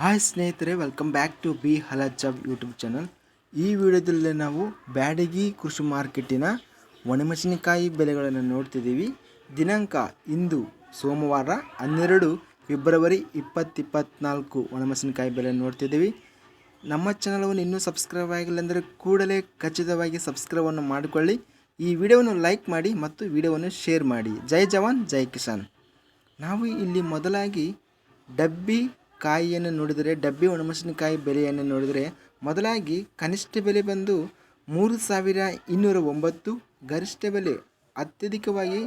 Hi ಸ್ನೇಹಿತರೆ welcome back to ಬಿ ಹಲಾ ಜಾಬ್ ಯೂಟ್ಯೂಬ್ ಚಾನಲ್ ಈ ವಿಡಿಯೋದಲ್ಲಿ ನಾವು ಬ್ಯಾಡಗಿ ಕೃಷಿ ಮಾರ್ಕೆಟಿನ ಒಣಮೆಣಸಿನಕಾಯಿ ಬೆಲೆಗಳನ್ನು ನೋಡ್ತಿದ್ದೀವಿ. ದಿನಾಂಕ ಇಂದು ಸೋಮವಾರ ಹನ್ನೆರಡು ಫೆಬ್ರವರಿ ಇಪ್ಪತ್ತಿಪ್ಪತ್ನಾಲ್ಕು ಒಣಮೆಣಸಿನಕಾಯಿ ಬೆಲೆ ನೋಡ್ತಿದ್ದೀವಿ. ನಮ್ಮ ಚಾನಲವನ್ನು ಇನ್ನೂ ಸಬ್ಸ್ಕ್ರೈಬ್ ಆಗಿಲ್ಲ ಅಂದರೆ ಕೂಡಲೇ ಖಚಿತವಾಗಿ ಸಬ್ಸ್ಕ್ರೈಬನ್ನು ಮಾಡಿಕೊಳ್ಳಿ. ಈ ವಿಡಿಯೋವನ್ನು ಲೈಕ್ ಮಾಡಿ ಮತ್ತು ವಿಡಿಯೋವನ್ನು ಶೇರ್ ಮಾಡಿ. ಜೈ ಜವಾನ್, ಜೈ ಕಿಸಾನ್. ನಾವು ಇಲ್ಲಿ ಮೊದಲಾಗಿ ಡಬ್ಬಿ ಕಾಯಿಯನ್ನು ನೋಡಿದರೆ, ಡಬ್ಬಿ ಒಣಮೆಣಸಿನಕಾಯಿ ಬೆಲೆಯನ್ನು ನೋಡಿದರೆ, ಮೊದಲಾಗಿ ಕನಿಷ್ಠ ಬೆಲೆ ಬಂದು ಮೂರು ಸಾವಿರ ಇನ್ನೂರ ಒಂಬತ್ತು, ಗರಿಷ್ಠ ಬೆಲೆ, ಅತ್ಯಧಿಕವಾಗಿ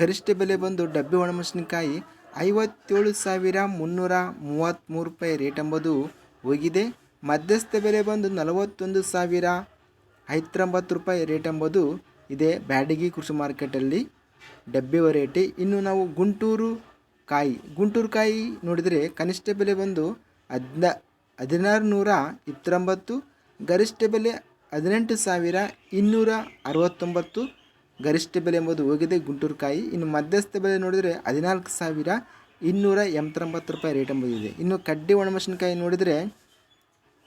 ಗರಿಷ್ಠ ಬೆಲೆ ಬಂದು ಡಬ್ಬಿ ಒಣಮೆಣಸಿನಕಾಯಿ ಐವತ್ತೇಳು ಸಾವಿರ ಮುನ್ನೂರ ಮೂವತ್ತ್ಮೂರು ರೂಪಾಯಿ ರೇಟ್ ಎಂಬುದು ಹೋಗಿದೆ. ಮಧ್ಯಸ್ಥ ಬೆಲೆ ಬಂದು ನಲವತ್ತೊಂದು ಸಾವಿರ ಐವತ್ತೊಂಬತ್ತು ರೂಪಾಯಿ ರೇಟ್ ಎಂಬುದು ಇದೆ ಬ್ಯಾಡಗಿ ಕೃಷಿ ಮಾರ್ಕೆಟಲ್ಲಿ. ಡಬ್ಬಿ ವೆರೈಟಿ ಇನ್ನು ನಾವು ಗುಂಟೂರು ಕಾಯಿ, ಗುಂಟೂರು ಕಾಯಿ ನೋಡಿದರೆ ಕನಿಷ್ಠ ಬೆಲೆ ಬಂದು ಹದಿನ ಹದಿನಾರು ನೂರ ಇಪ್ಪತ್ತೊಂಬತ್ತು, ಗರಿಷ್ಠ ಬೆಲೆ ಹದಿನೆಂಟು ಸಾವಿರ ಇನ್ನೂರ ಅರವತ್ತೊಂಬತ್ತು, ಗರಿಷ್ಠ ಬೆಲೆ ಎಂಬುದು ಹೋಗಿದೆ ಗುಂಟೂರು ಕಾಯಿ. ಇನ್ನು ಮಧ್ಯಸ್ಥ ಬೆಲೆ ನೋಡಿದರೆ ಹದಿನಾಲ್ಕು ಸಾವಿರ ಇನ್ನೂರ ಎಂಬತ್ತೊಂಬತ್ತು ರೂಪಾಯಿ ರೇಟ್ ಎಂಬುದಿದೆ. ಇನ್ನು ಕಡ್ಡಿ ಒಣಮೆಣಸಿನಕಾಯಿ ನೋಡಿದರೆ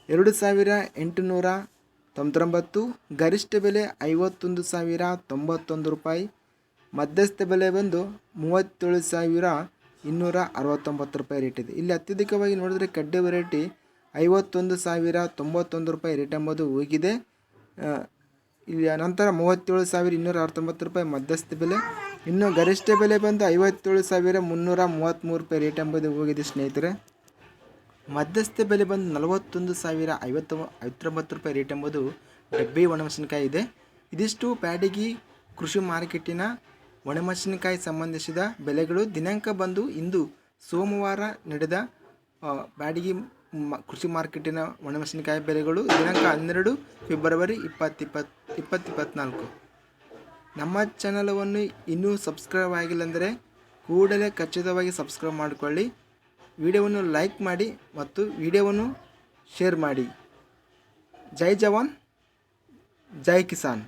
ಎರಡು ಸಾವಿರ ಎಂಟುನೂರ ತೊಂಬತ್ತೊಂಬತ್ತು, ಗರಿಷ್ಠ ಬೆಲೆ ಐವತ್ತೊಂದು ಸಾವಿರ ತೊಂಬತ್ತೊಂದು ರೂಪಾಯಿ. ಮಧ್ಯಸ್ಥ ಬೆಲೆ ಬಂದು ಮೂವತ್ತೇಳು ಸಾವಿರ ಇನ್ನೂರ ಅರವತ್ತೊಂಬತ್ತು ರೂಪಾಯಿ ರೇಟ್ ಇದೆ. ಇಲ್ಲಿ ಅತ್ಯಧಿಕವಾಗಿ ನೋಡಿದರೆ ಕಡ್ಡೆ ವೆರೈಟಿ ಐವತ್ತೊಂದು ಸಾವಿರ ತೊಂಬತ್ತೊಂದು ರೂಪಾಯಿ ರೇಟ್ ಎಂಬುದು ಹೋಗಿದೆ. ಇಲ್ಲಿ ನಂತರ ಮೂವತ್ತೇಳು ಸಾವಿರ ಇನ್ನೂರ ಅರವತ್ತೊಂಬತ್ತು ರೂಪಾಯಿ ಮಧ್ಯಸ್ಥ ಬೆಲೆ. ಇನ್ನು ಗರಿಷ್ಠ ಬೆಲೆ ಬಂದು ಐವತ್ತೇಳು ಸಾವಿರ ಮುನ್ನೂರ ಮೂವತ್ತ್ಮೂರು ರೂಪಾಯಿ ರೇಟ್ ಎಂಬುದು ಹೋಗಿದೆ ಸ್ನೇಹಿತರೆ. ಮಧ್ಯಸ್ಥ ಬೆಲೆ ಬಂದು ನಲವತ್ತೊಂದು ಸಾವಿರ ಐವತ್ತು, ಐವತ್ತೊಂಬತ್ತು ರೂಪಾಯಿ ರೇಟ್ ಎಂಬುದು ಡಬ್ಬಿ ಒಣಮೆಣಸಿನಕಾಯಿ ಇದೆ. ಇದಿಷ್ಟು ಪ್ಯಾಡಿಗಿ ಕೃಷಿ ಮಾರ್ಕೆಟಿನ ಒಣಮೆಣಸಿನಕಾಯಿ ಸಂಬಂಧಿಸಿದ ಬೆಲೆಗಳು ದಿನಾಂಕ ಬಂದು ಇಂದು ಸೋಮವಾರ ನಡೆದ ಬ್ಯಾಡಗಿ ಕೃಷಿ ಮಾರ್ಕೆಟಿನ ಒಣಮೆಣಸಿನಕಾಯಿ ಬೆಲೆಗಳು ದಿನಾಂಕ ಹನ್ನೆರಡು ಫೆಬ್ರವರಿ ಇಪ್ಪತ್ತಿಪ್ಪತ್ತು ಇಪ್ಪತ್ತಿಪ್ಪತ್ನಾಲ್ಕು. ನಮ್ಮ ಚಾನಲವನ್ನು ಇನ್ನೂ ಸಬ್ಸ್ಕ್ರೈಬ್ ಆಗಿಲ್ಲ ಅಂದರೆ ಕೂಡಲೇ ಖಚಿತವಾಗಿ ಸಬ್ಸ್ಕ್ರೈಬ್ ಮಾಡಿಕೊಳ್ಳಿ. ವಿಡಿಯೋವನ್ನು ಲೈಕ್ ಮಾಡಿ ಮತ್ತು ವಿಡಿಯೋವನ್ನು ಶೇರ್ ಮಾಡಿ. ಜೈ ಜವಾನ್, ಜೈ ಕಿಸಾನ್.